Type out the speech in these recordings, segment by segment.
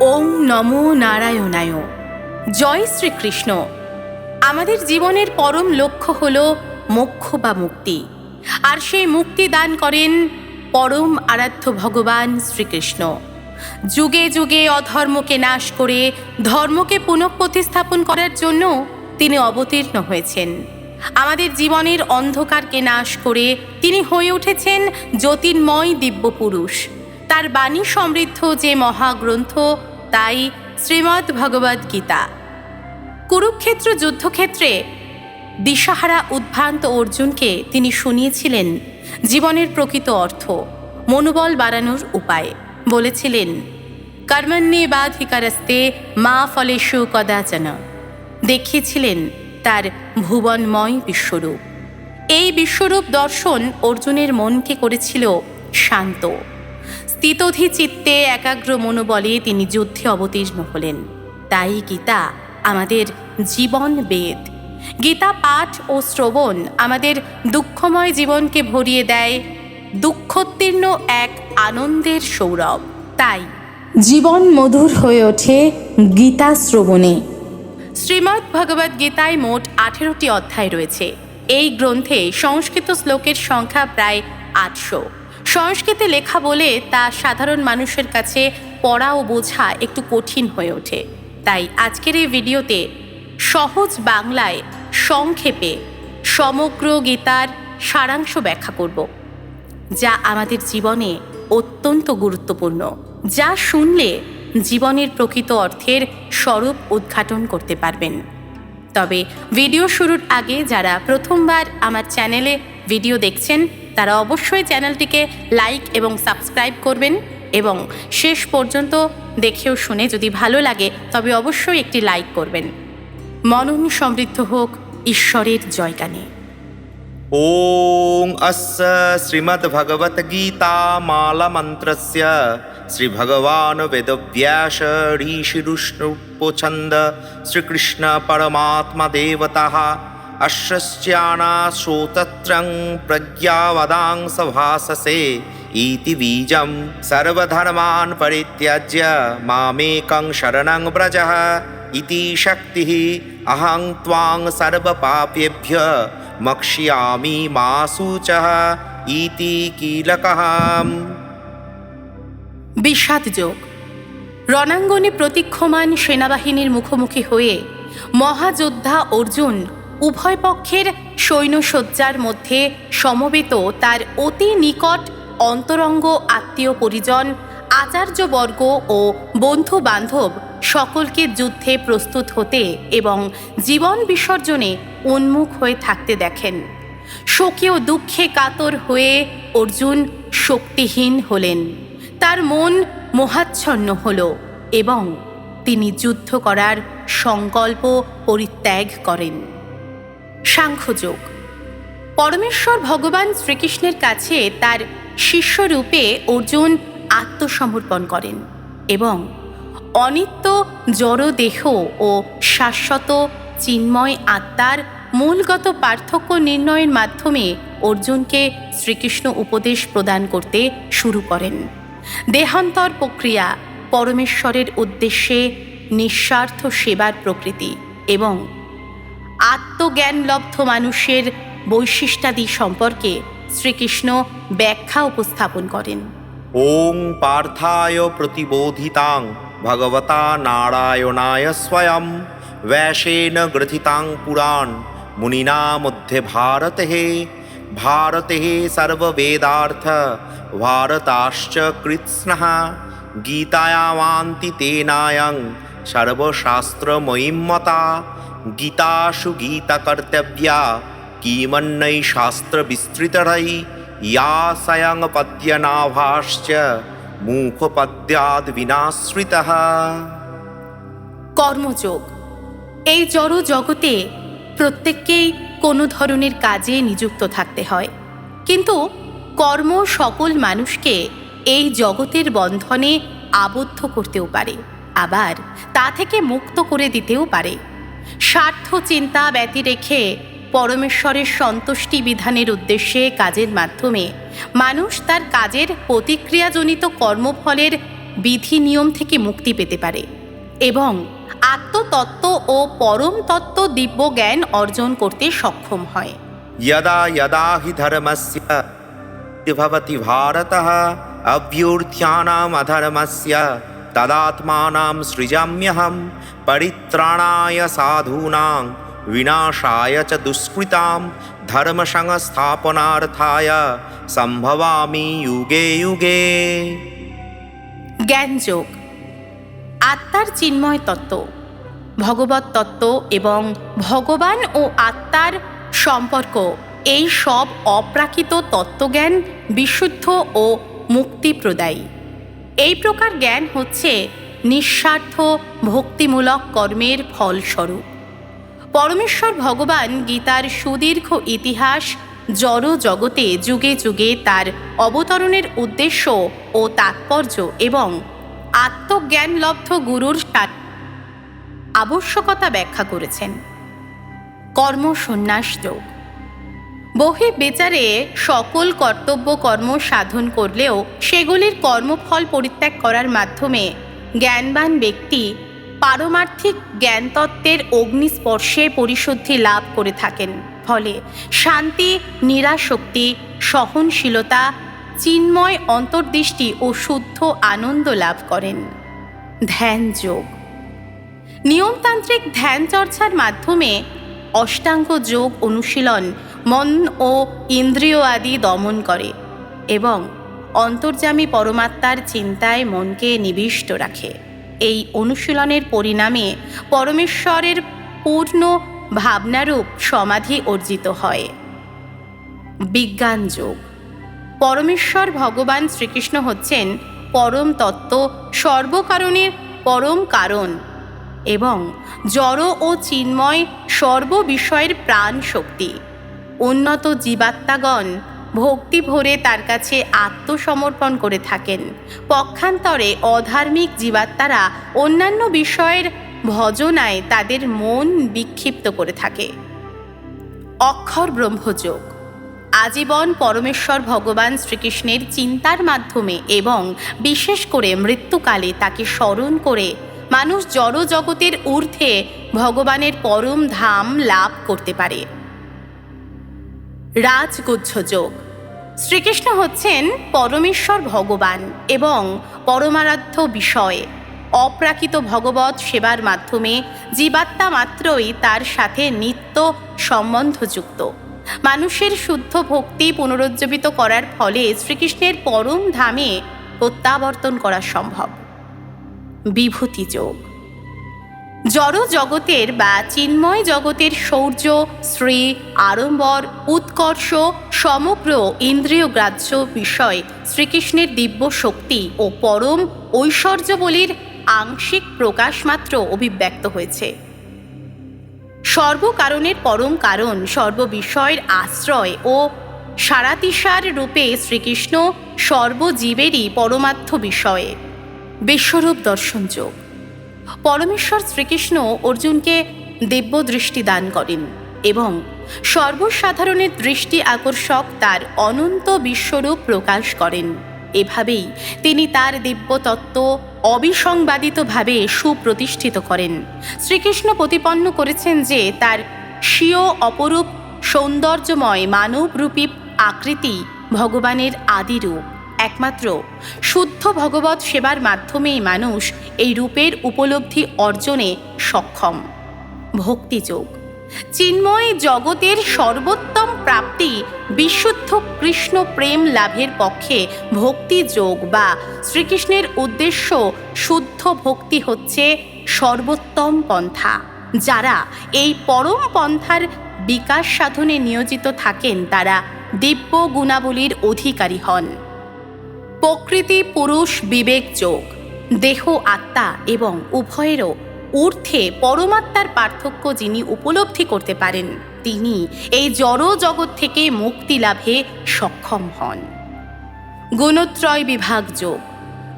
ওং নমো নারায়ণায়। জয় শ্রীকৃষ্ণ। আমাদের জীবনের পরম লক্ষ্য হল মোক্ষ বা মুক্তি। আর সেই মুক্তি দান করেন পরম আরাধ্য ভগবান শ্রীকৃষ্ণ। যুগে যুগে অধর্মকে নাশ করে ধর্মকে পুনঃপ্রতিস্থাপন করার জন্য তিনি অবতীর্ণ হয়েছেন। আমাদের জীবনের অন্ধকারকে নাশ করে তিনি হয়ে উঠেছেন জ্যোতির্ময় দিব্য পুরুষ তার বাণী সমৃদ্ধ যে মহাগ্রন্থ, তাই শ্রীমদ্ ভগবদ্ গীতা। কুরুক্ষেত্র যুদ্ধক্ষেত্রে দিশাহারা উদ্ভ্রান্ত অর্জুনকে তিনি শুনিয়েছিলেন জীবনের প্রকৃত অর্থ, মনোবল বাড়ানোর উপায়। বলেছিলেন, কর্মণ্যে বাধিকারস্তে মা ফলেষু কদাচন। দেখিয়েছিলেন তার ভুবনময় বিশ্বরূপ। এই বিশ্বরূপ দর্শন অর্জুনের মনকে করেছিল শান্ত। স্থিতধি চিত্তে একাগ্র মনোবলে তিনি যুদ্ধে অবতীর্ণ হলেন। তাই গীতা আমাদের জীবন বেদ। গীতা পাঠ ও শ্রবণ আমাদের দুঃখময় জীবনকে ভরিয়ে দেয়, দুঃখোত্তীর্ণ এক আনন্দের সৌরভ। তাই জীবন মধুর হয়ে ওঠে গীতা শ্রবণে। শ্রীমদ্ ভগবদ্ গীতায় মোট আঠেরোটি অধ্যায় রয়েছে। এই গ্রন্থে সংস্কৃত শ্লোকের সংখ্যা প্রায় আটশো। সংস্কৃতে লেখা বলে তা সাধারণ মানুষের কাছে পড়া ও বোঝা একটু কঠিন হয়ে ওঠে। তাই আজকের এই ভিডিওতে সহজ বাংলায় সংক্ষেপে সমগ্র গীতার সারাংশ ব্যাখ্যা করব, যা আমাদের জীবনে অত্যন্ত গুরুত্বপূর্ণ, যা শুনলে জীবনের প্রকৃত অর্থের স্বরূপ উদ্ঘাটন করতে পারবেন। তবে ভিডিও শুরুর আগে যারা প্রথমবার আমার চ্যানেলে ভিডিও দেখছেন তারা অবশ্যই চ্যানেলটিকে লাইক এবং সাবস্ক্রাইব করবেন এবং শেষ পর্যন্ত দেখেও শুনে যদি ভালো লাগে তবে অবশ্যই একটি লাইক করবেন মনন সমৃদ্ধ হোক ঈশ্বরের জয়গানে ॐ अस्य श्रीमद्भगवद्गीतामालमन्त्रस्य श्रीभगवान् वेदव्यास ऋषिरुष्णुपोछन्द श्रीकृष्णपरमात्मदेवतः अश्रस्यानाश्रोतत्रं प्रज्ञावदां सभाससे इति बीजं सर्वधर्मान् परित्यज्य मामेकं शरणं व्रजः इति शक्तिः अहं त्वां सर्वपापेभ्य मक्ष्यामि मा शुचः इति कीलकः বিষাদ যোগ রণাঙ্গনে প্রতীক্ষমান সেনাবাহিনীর মুখোমুখি হয়ে মহাযোদ্ধা অর্জুন উভয় পক্ষের সৈন্যসজ্জার মধ্যে সমবেত তার অতি নিকট অন্তরঙ্গ আত্মীয় পরিজন, আচার্যবর্গ ও বন্ধু বান্ধব সকলকে যুদ্ধে প্রস্তুত হতে এবং জীবন বিসর্জনে উন্মুখ হয়ে থাকতে দেখেন। ও দুঃখে কাতর হয়ে অর্জুন শক্তিহীন হলেন। তার মন মোহাচ্ছন্ন হল এবং তিনি যুদ্ধ করার সংকল্প পরিত্যাগ করেন। সাংখ্যযোগ। পরমেশ্বর ভগবান শ্রীকৃষ্ণের কাছে তার শিষ্যরূপে অর্জুন আত্মসমর্পণ করেন এবং অনিত্য জড় দেহ ও শাশ্বত চিন্ময় আত্মার মূলগত পার্থক্য নির্ণয়ের মাধ্যমে অর্জুনকে শ্রীকৃষ্ণ উপদেশ প্রদান করতে শুরু করেন। দেহান্তর প্রক্রিয়া পরমেশ্বরের উদ্দেশ্যে নিঃস্বার্থ সেবার প্রকৃতি এবং আত্মজ্ঞানলব্ধ মানুষের বৈশিষ্ট্যাদি সম্পর্কে শ্রীকৃষ্ণ ব্যাখ্যা উপস্থাপন করেন। ওং পার্থায় প্রতিবোধিতাং ভগবতা নারায়ণায় স্বয়ং ব্যাসেন গ্রথিতাং পুরাণ মুনিনা মধ্যে ভারত হে ভারত হে সর্ববেদার্থ ভারতাশ্চ কৃৎস্নহ গীতায়ামান্তি তেনায়ং সর্বশাস্ত্রময়ীমতা मता गीतासु गीतकर्तव्या किमन्नै शास्त्रविस्तृतरै या स्वयं पद्यनाभाश्च मुखपद्याद्विनाश्रितः কর্মযোগ এই জড় জগতে প্রত্যেককেই কোনো ধরনের কাজে নিযুক্ত থাকতে হয় কিন্তু কর্ম সকল মানুষকে এই জগতের বন্ধনে আবদ্ধ করতেও পারে আবার তা থেকে মুক্ত করে দিতেও পারে স্বার্থ চিন্তা ব্যতি রেখে পরমেশ্বরের সন্তুষ্টি বিধানের উদ্দেশ্যে কাজের মাধ্যমে মানুষ তার কাজের প্রতিক্রিয়াজনিত কর্মফলের বিধি নিয়ম থেকে মুক্তি পেতে পারে এবং আত্মতত্ত্ব ও পরম তত্ত্ব দিব্য জ্ঞান অর্জন করতে সক্ষম হয় यदा यदा हि धर्मस्य भवति भारतः अभ्युत्थानामधर्मस्य तदात्मानां सृजाम्यहं परित्राणाय साधूनां विनाशाय च दुष्कृतां धर्मसंस्थापनार्थाय सम्भवामि युगे युगे জ্ঞানযোগ আত্মার চিন্ময় তত্ত্ব ভগবত তত্ত্ব এবং ভগবান ও আত্মার সম্পর্ক এই সব অপ্রাকৃত তত্ত্বজ্ঞান বিশুদ্ধ ও মুক্তিপ্রদায়ী এই প্রকার জ্ঞান হচ্ছে নিঃস্বার্থ, ভক্তিমূলক কর্মের ফলস্বরূপ। পরমেশ্বর ভগবান গীতার সুদীর্ঘ ইতিহাস জড় জগতে যুগে যুগে তার অবতরণের উদ্দেশ্য ও তাৎপর্য এবং আত্মজ্ঞানলব্ধ গুরুর আবশ্যকতা ব্যাখ্যা করেছেন। কর্ম সন্ন্যাস যোগ। বহি বিচারে সকল কর্তব্য কর্ম সাধন করলেও সেগুলির কর্মফল পরিত্যাগ করার মাধ্যমে জ্ঞানবান ব্যক্তি পারমার্থিক জ্ঞানতত্ত্বের অগ্নিস্পর্শে পরিশুদ্ধি লাভ করে থাকেন। ফলে শান্তি, নিরাশক্তি, সহনশীলতা, চিন্ময় অন্তর্দৃষ্টি ও শুদ্ধ আনন্দ লাভ করেন। ধ্যান যোগ। নিয়মতান্ত্রিক ধ্যান চর্চার মাধ্যমে অষ্টাঙ্গ যোগ অনুশীলন মন ও ইন্দ্রিয় আদি দমন করে এবং অন্তর্যামী পরমাত্মার চিন্তায় মনকে নিবিষ্ট রাখে। এই অনুশীলনের পরিণামে পরমেশ্বরের পূর্ণ ভাবনারূপ সমাধি অর্জিত হয়। বিজ্ঞান যোগ। পরমেশ্বর ভগবান শ্রীকৃষ্ণ হচ্ছেন পরম তত্ত্ব, সর্বকারণের পরম কারণ এবং জড় ও চিন্ময় সর্ববিষয়ের প্রাণ শক্তি উন্নত জীবাত্মাগণ ভক্তি ভরে তার কাছে আত্মসমর্পণ করে থাকেন। পক্ষান্তরে অধার্মিক জীবাত্মারা অন্যান্য বিষয়ের ভজনায় তাদের মন বিক্ষিপ্ত করে থাকে। অক্ষর ব্রহ্মযোগ। আজীবন পরমেশ্বর ভগবান শ্রীকৃষ্ণের চিন্তার মাধ্যমে এবং বিশেষ করে মৃত্যুকালে তাকে স্মরণ করে মানুষ জড় জগতের ঊর্ধ্বে ভগবানের পরম ধাম লাভ করতে পারে। রাজগুচ্ছ যোগ। শ্রীকৃষ্ণ হচ্ছেন পরমেশ্বর ভগবান এবং পরমারাধ্য বিষয়। অপ্রাকৃত ভগবত সেবার মাধ্যমে জীবাত্মা মাত্রই তার সাথে নিত্য সম্বন্ধযুক্ত। মানুষের শুদ্ধ ভক্তি পুনরুজ্জীবিত করার ফলে শ্রীকৃষ্ণের পরম ধামে প্রত্যাবর্তন করা সম্ভব। বিভূতি যোগ। জড় জগতের বা চিন্ময় জগতের শৌর্য শ্রী, আড়ম্বর, উৎকর্ষ, সমগ্র ইন্দ্রিয়গ্রাহ্য বিষয় শ্রীকৃষ্ণের দিব্য শক্তি ও পরম ঐশ্বর্যবলীর আংশিক প্রকাশ মাত্র অভিব্যক্ত হয়েছে। সর্বকারণের পরম কারণ সর্ববিষয়ের আশ্রয় ও সারাতিসার রূপে শ্রীকৃষ্ণ সর্বজীবেরই পরমার্থ বিষয়ে। বিশ্বরূপ দর্শন যোগ পরমেশ্বর শ্রীকৃষ্ণ অর্জুনকে দিব্য দৃষ্টি দান করেন এবং সর্বসাধারণের দৃষ্টি আকর্ষক তার অনন্ত বিশ্বরূপ প্রকাশ করেন। এভাবেই তিনি তার দিব্যতত্ত্ব অবিসংবাদিতভাবে সুপ্রতিষ্ঠিত করেন। শ্রীকৃষ্ণ প্রতিপন্ন করেছেন যে তার স্বীয় অপরূপ সৌন্দর্যময় মানবরূপী আকৃতি ভগবানের আদিরূপ। একমাত্র শুদ্ধ ভগবত সেবার মাধ্যমেই মানুষ এই রূপের উপলব্ধি অর্জনে সক্ষম। ভক্তিযোগ। চিন্ময় জগতের সর্বোত্তম প্রাপ্তি বিশুদ্ধ কৃষ্ণ প্রেম লাভের পক্ষে ভক্তি যোগ বা শ্রীকৃষ্ণের উদ্দেশ্য শুদ্ধ ভক্তি হচ্ছে সর্বোত্তম পন্থা। যারা এই পরম পন্থার বিকাশ সাধনে নিয়োজিত থাকেন তারা দিব্য গুণাবলীর অধিকারী হন। প্রকৃতি, পুরুষ, বিবেক, যোগ। দেহ, আত্মা এবং উভয়েরও ঊর্ধ্বে পরমাত্মার পার্থক্য যিনি উপলব্ধি করতে পারেন, তিনি এই জড় জগৎ থেকে মুক্তি লাভে সক্ষম হন। গুণত্রয় বিভাগ যোগ।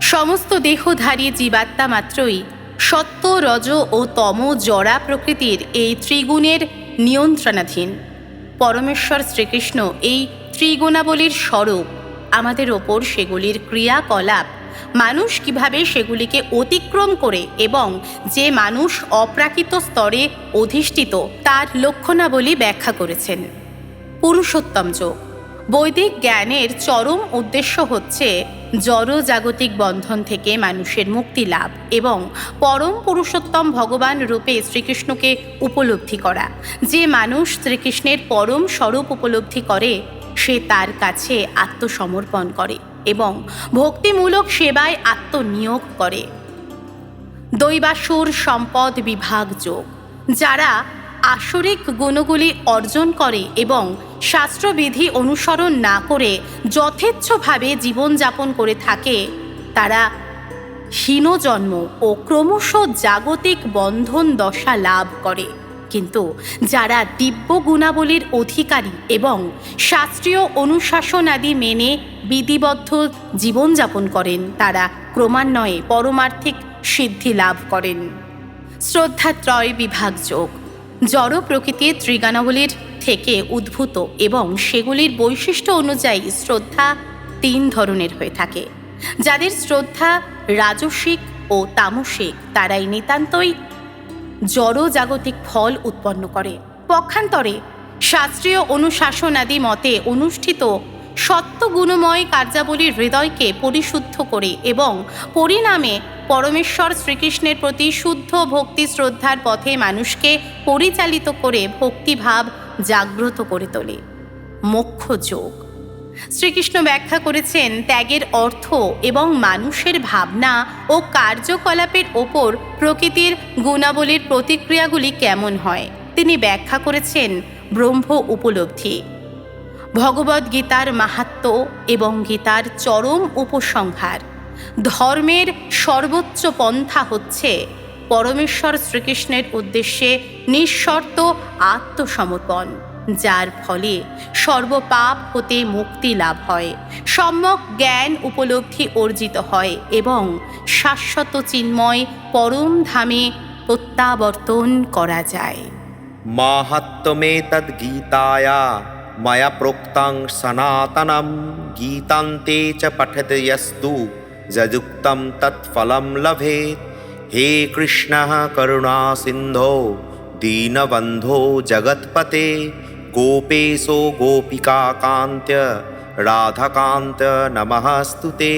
সমস্ত দেহধারী জীবাত্মা মাত্রই সত্য, রজ ও তম জড়া প্রকৃতির এই ত্রিগুণের নিয়ন্ত্রণাধীন। পরমেশ্বর শ্রীকৃষ্ণ এই ত্রিগুণাবলীর স্বরূপ আমাদের ওপর সেগুলির ক্রিয়াকলাপ। মানুষ কীভাবে সেগুলিকে অতিক্রম করে এবং যে মানুষ অপ্রাকৃত স্তরে অধিষ্ঠিত, তার লক্ষণাবলী ব্যাখ্যা করেছেন। পুরুষোত্তম যোগ। বৈদিক জ্ঞানের চরম উদ্দেশ্য হচ্ছে জড় জাগতিক বন্ধন থেকে মানুষের মুক্তি লাভ এবং পরম পুরুষোত্তম ভগবান রূপে শ্রীকৃষ্ণকে উপলব্ধি করা। যে মানুষ শ্রীকৃষ্ণের পরম স্বরূপ উপলব্ধি করে সে তার কাছে আত্মসমর্পণ করে এবং ভক্তিমূলক সেবায় আত্মনিয়োগ করে। দৈবাসুর সম্পদ বিভাগ যোগ, যারা আসরিক গুণগুলি অর্জন করে এবং শাস্ত্রবিধি অনুসরণ না করে যথেচ্ছভাবে জীবনযাপন করে থাকে, তারা হীনজন্ম ও ক্রমশ জাগতিক বন্ধন দশা লাভ করে। কিন্তু যারা দিব্য গুণাবলীর অধিকারী এবং শাস্ত্রীয় অনুশাসন আদি মেনে বিধিবদ্ধ জীবনযাপন করেন, তারা ক্রমান্বয়ে পরমার্থিক সিদ্ধি লাভ করেন। শ্রদ্ধাত্রয় বিভাগ যোগ। জড় প্রকৃতির ত্রিগানাবলীর থেকে উদ্ভূত এবং সেগুলির বৈশিষ্ট্য অনুযায়ী শ্রদ্ধা তিন ধরনের হয়ে থাকে। যাদের শ্রদ্ধা রাজসিক ও তামসিক, তারাই নিতান্তই জড় জাগতিক ফল উৎপন্ন করে। পক্ষান্তরে, শাস্ত্রীয় অনুশাসন আদি মতে অনুষ্ঠিত সত্যগুণময় কার্যাবলীর হৃদয়কে পরিশুদ্ধ করে এবং পরিণামে পরমেশ্বর শ্রীকৃষ্ণের প্রতি শুদ্ধ ভক্তি শ্রদ্ধার পথে মানুষকে পরিচালিত করে ভক্তিভাব জাগ্রত করে তোলে। মোক্ষ যোগ। শ্রীকৃষ্ণ ব্যাখ্যা করেছেন, ত্যাগের অর্থ এবং মানুষের ভাবনা ও কার্যকলাপের ওপর প্রকৃতির গুণাবলীর প্রতিক্রিয়াগুলি কেমন হয়। তিনি ব্যাখ্যা করেছেন, ব্রহ্ম উপলব্ধি। ভগবদ গীতার মাহাত্ম এবং গীতার চরম উপসংহার। ধর্মের সর্বোচ্চ পন্থা হচ্ছে পরমেশ্বর শ্রীকৃষ্ণের উদ্দেশ্যে নিঃশর্ত আত্মসমর্পণ। যার ফলে সর্বপাপ হতে মুক্তি লাভ হয়। সম্যক জ্ঞান উপলব্ধি অর্জিত হয় এবং শাশ্বত চিন্ময় পরম ধামে প্রত্যাবর্তন করা যায়। মাহাত্মে তদ গীতায়া, মায়া প্রোক্তাং সনাতনম, গীতান্তে চ পঠতে ইয়স্তু যযুক্তম তৎফলম লভে হে কৃষ্ণ করুণা সিন্ধো, দীনবন্ধো জগৎপতে। गोपेशो गोपिकान्त्य राधकान्त नमःस्तु ते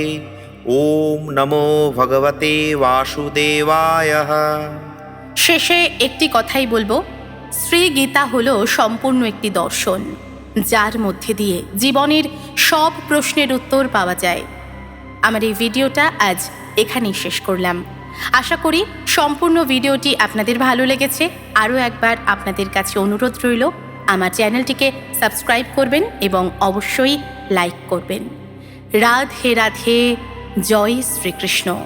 ॐ नमो भगवते वासुदेवाय শেষে একটি কথাই বলবো শ্রী গীতা হলো সম্পূর্ণ একটি দর্শন যার মধ্যে দিয়ে জীবনের সব প্রশ্নের উত্তর পাওয়া যায় আমার এই ভিডিওটা আজ এখানেই শেষ করলাম আশা করি সম্পূর্ণ ভিডিওটি আপনাদের ভালো লেগেছে আরও একবার আপনাদের কাছে অনুরোধ রইল আমার চ্যানেলটিকে সাবস্ক্রাইব করবেন এবং অবশ্যই লাইক করবেন। রাধে রাধে জয় শ্রীকৃষ্ণ।